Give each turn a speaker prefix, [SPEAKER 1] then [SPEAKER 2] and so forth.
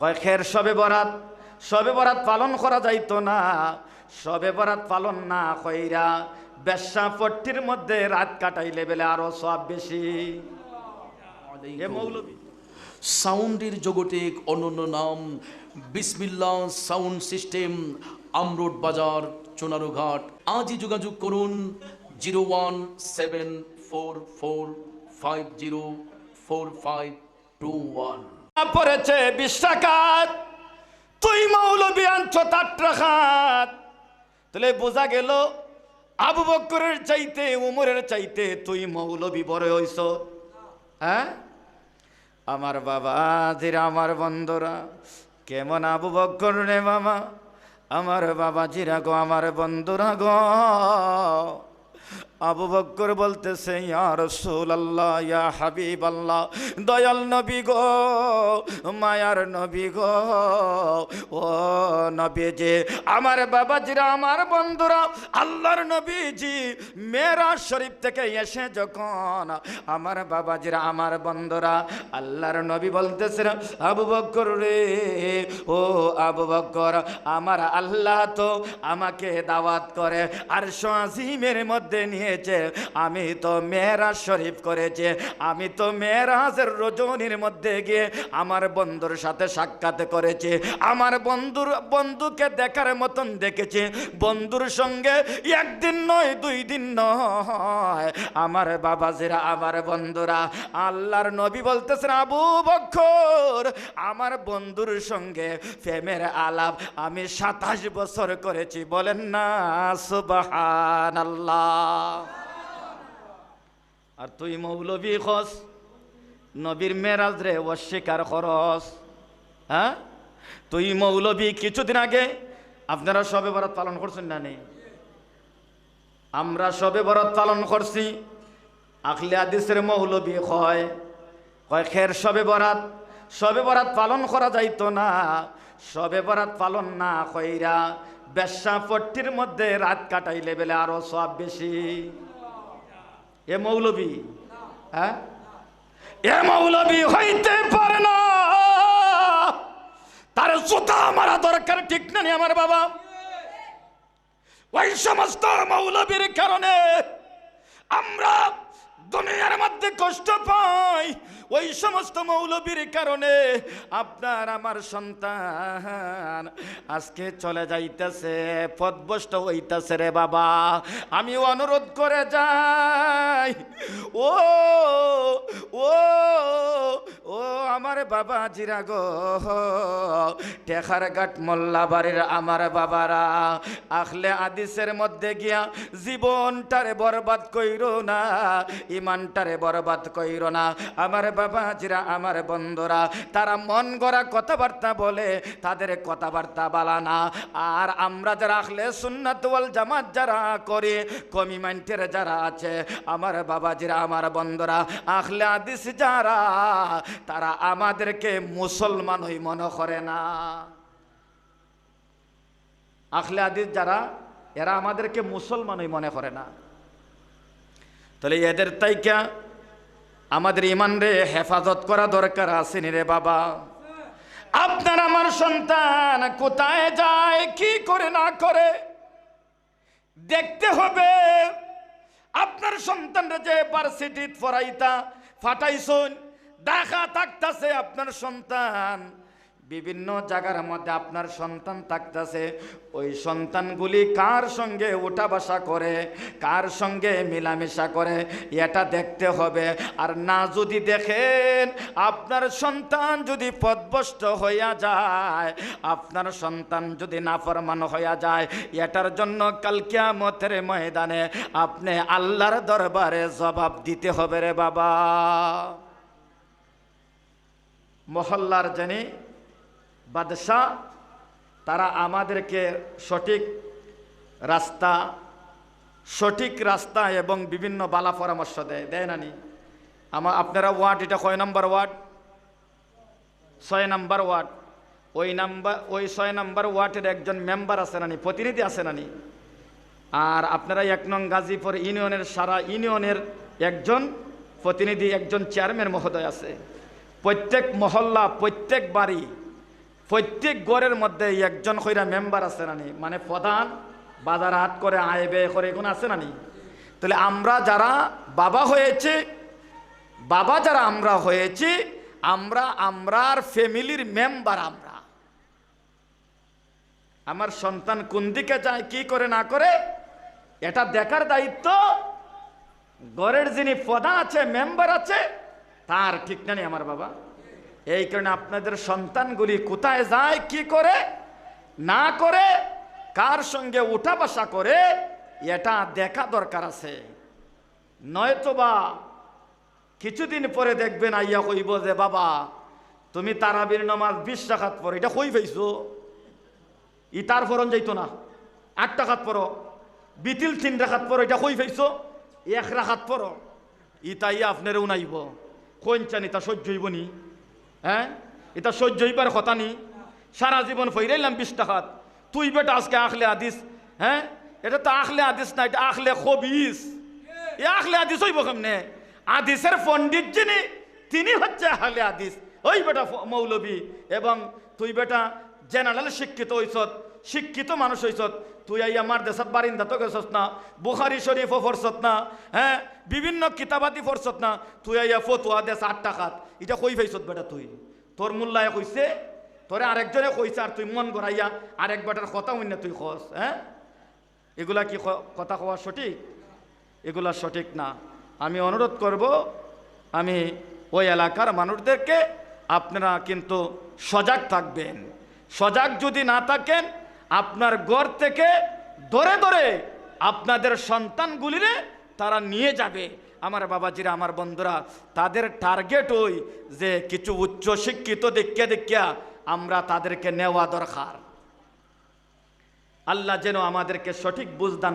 [SPEAKER 1] কয় খের সবে বরাত সবে বরাত পালন করা যাইতো না সবে বরাত পালন না কইরা বেশ্যা পট্টির মধ্যে রাত কাটাইলে বেলে আরও সব বেশি।
[SPEAKER 2] সাউন্ডের জগতে এক অনন্য নাম বিসমিল্লা সাউন্ড সিস্টেম আমরোড বাজার চোনারুঘাট। আজই যোগাযোগ করুন zero one seven four four five zero four five two one.
[SPEAKER 1] পড়েছে বিশ্বাকাত। তুই মৌলবী আনছ তাট্রাখাত তাহলে বোঝা গেল, আবু বক্করের চাইতে, উমরের চাইতে তুই মৌলবি বড় হইস হ্যাঁ? আমার বাবা জিরা আমার বন্ধুরা, কেমন আবু বক্কর রে মামা? আমার বাবা জিরা গো আমার বন্ধুরা গো। আবু বক্কর বলতেছে, ইয়া রাসূলুল্লাহ, ইয়া হাবিবাল্লাহ, দয়াল নবী গো, মায়ার নবী গো, ও নবীজি, আমার বাবাজিরা, আমার বন্ধুরা, আল্লাহর নবীজি মেরাজ শরীফ থেকে এসে যখন আমার বাবাজিরা, আমার বন্ধুরা, আল্লাহর নবী বলতেছে, আবু বক্কর রে, ও আবু বক্কর, আমার আল্লাহ তো আমাকে দাওয়াত করে আর আজিমের মধ্যে নিয়েছে আমি তো মেয়েরাজ শরীফ করেছে, আমি তো মেয়েরাজের রজনীর মধ্যে গিয়ে আমার বন্ধুর সাথে সাক্ষাৎ করেছি, আমার বন্ধুর, বন্ধুকে দেখার মতন দেখেছি, বন্ধুর সঙ্গে একদিন নয়, দুই দিন নয়, আমার বাবাজিরা, আমার বন্ধুরা, আল্লাহর নবী বলতেছেন, আবু বক্ষর আমার বন্ধুর সঙ্গে প্রেমের আলাপ আমি সাতাশ বছর করেছি। বলেন না সুবাহান আল্লাহ আর তুই মৌলবী খস নবীর মেরাজ রে অস্বীকার খরস হ্যাঁ? তুই মৌলবী কিছুদিন আগে, আপনারা সবে বরাত পালন করছেন না নেই আমরা সবে বরাত পালন করছি, আখলে আদিসের মৌলবী হয়। কয়, খের, সবে বরাত সবে বরাত পালন করা যাইতো না। সবে বরাত পালন না কইরা বেশ্যা পট্টির মধ্যে রাত কাটাইলে বেলে আরও সব বেশি। এ মৌলবি হ্যাঁ? এ মৌলবি হইতে পারে না। তার জুতা মারা দরকার, ঠিক না নি আমার বাবা? ওই সমস্ত মৌলবীর কারণে আমরা মধ্যে কষ্ট পাই। ওই সমস্ত মৌলবীর কারণে আপনার আমার সন্তান আজকে চলে যাইতেছে পদভষ্ট হইতেছে রে বাবা। আমি অনুরোধ করে যাই। ও ও ও আমার বাবা জিরা গো টেখার ঘাট মোল্লা বাড়ির আমার বাবারা, আখলে আদিসের মধ্যে গিয়া জীবনটারে বরবাদ কইর না, ইমানটারে বরবাদ কইর না। আমার বাবা জিরা আমার বন্ধুরা, তারা মন গড়া কথাবার্তা বলে, তাদের কথাবার্তা বালা না। আর আমরা যারা আখলে সুন্নাত ওয়াল জামাত যারা করে কমিমেন্টের যারা আছে, আমার বাবাজিরা আমার বন্ধুরা, আখলে আদিস যারা তারা আমাদেরকে মুসলমান হই মনে করে না। আখলে আদিস যারা, এরা আমাদেরকে মুসলমানই মনে করে না। তাহলে এদের তাইকা আমাদের ইমান রে হেফাজত করা দরকার আসেনি রে বাবা। আপনার আমার সন্তান কোথায় যায়, কি করে না করে, দেখতে হবে। আপনার সন্তানরা যে ভার্সিটি ফরাইতা ফাটাইছন। দেখা থাকতাছে আপনার সন্তান। বিভিন্ন জায়গার মধ্যে আপনার সন্তান থাকতেছে। ওই সন্তানগুলি কার সঙ্গে উঠা বসা করে, কার সঙ্গে মেলামেশা করে, এটা দেখতে হবে। আর না যদি দেখেন, আপনার সন্তান যদি পদভষ্ট হইয়া যায়, আপনার সন্তান যদি নাফরমান হইয়া যায়, এটার জন্য কালকিয়া কালকিয়ামতের ময়দানে আপনি আল্লাহর দরবারে জবাব দিতে হবে রে বাবা। মহল্লার জানি বাদশাহ, তারা আমাদেরকে সঠিক রাস্তা সঠিক রাস্তা এবং বিভিন্ন বালা পরামর্শ দেয়। দেয় না নি? আমার আপনারা ওয়ার্ড, এটা কয় নম্বর ওয়ার্ড? ছয় নম্বর ওয়ার্ড। ওই নাম্বার, ওই ছয় নম্বর ওয়ার্ডের একজন মেম্বার আছে নানি প্রতিনিধি আছে নানি আর আপনারা এক নং গাজীপুর ইউনিয়নের সারা ইউনিয়নের একজন প্রতিনিধি, একজন চেয়ারম্যান মহোদয় আছে। প্রত্যেক মহল্লা, প্রত্যেক বাড়ি, প্রত্যেক ঘরের মধ্যে একজন কইরা মেম্বার আছে নানি মানে প্রধান বাজার হাট করে, আয় ব্যয় করে এখন আছে নানি তাহলে আমরা যারা বাবা হয়েছে, বাবা যারা আমরা হয়েছি, আমরা, আমরার ফ্যামিলির মেম্বার আমরা। আমার সন্তান কোন দিকে যায়, কি করে, না করে, এটা দেখার দায়িত্ব। ঘরের যিনি প্রধান আছে মেম্বার আছে তার ঠিক না নেই আমার বাবা। এই কারণে আপনাদের সন্তানগুলি কোথায় যায়, কি করে, না করে, কার সঙ্গে উঠা বসা করে, এটা দেখা দরকার আছে। নয়তোবা কিছুদিন পরে দেখবেন আইয়া কইব যে, বাবা, তুমি তারাবির নমাজ বিশ টাকাত পর এটা কই পাইছো? ই তার ফরন যাইতো না। আট টাকাত পর বিতিল তিন রাখাত পর এটা কই পাইছো? এক রাখাত পর তাই আপনার উনাইব কোন চান, এটা সহ্য হইব নি? হ্যাঁ? এটা সহ্য হইবার কথা নি? সারা জীবন ফইরাইলাম বিশ টাকাত। তুই বেটা আজকে আখলে আদিস হ্যাঁ? এটা তো আখলে আদিস না, এটা আখলে খবিস। এ আখলে আদিস হইব কেমনে? আদিসের পণ্ডিত যিনি, তিনি হচ্ছে আহলে আদিস ওই বেটা মৌলবী এবং তুই বেটা জেনারেল শিক্ষিত হইছত শিক্ষিত মানুষ হইছত তুই আই আমার দেশত বারিন্দা তো গেছস না। বুখারি শরীফও ফরছত না হ্যাঁ বিভিন্ন কিতাবাতি ফরছত না। তুই আইয়া ফতুয়া দেশ আট টাকাত। এটা কই পাইছত বেটা তুই। তোর মূল্যায় কইছে তোরে আরেকজনে কইছে আর তুই মন গড়াইয়া আরেক বেটার কথা হইনা তুই খস হ্যাঁ এগুলা কি কথা কওয়া সঠিক? এগুলা সঠিক না। আমি অনুরোধ করব, আমি ওই এলাকার মানুষদেরকে আপনারা কিন্তু সজাগ থাকবেন। সজাগ যদি না থাকেন আপনার ঘর থেকে ধরে ধরে আপনাদের সন্তানগুলিরে তারা নিয়ে যাবে। আমার বাবাজিরা, আমার বন্ধুরা, তাদের টার্গেট ওই যে কিছু উচ্চ শিক্ষিত দেখিয়া দেখিয়া আমরা তাদেরকে নেওয়া দরকার। আল্লাহ যেন আমাদেরকে সঠিক বুঝদান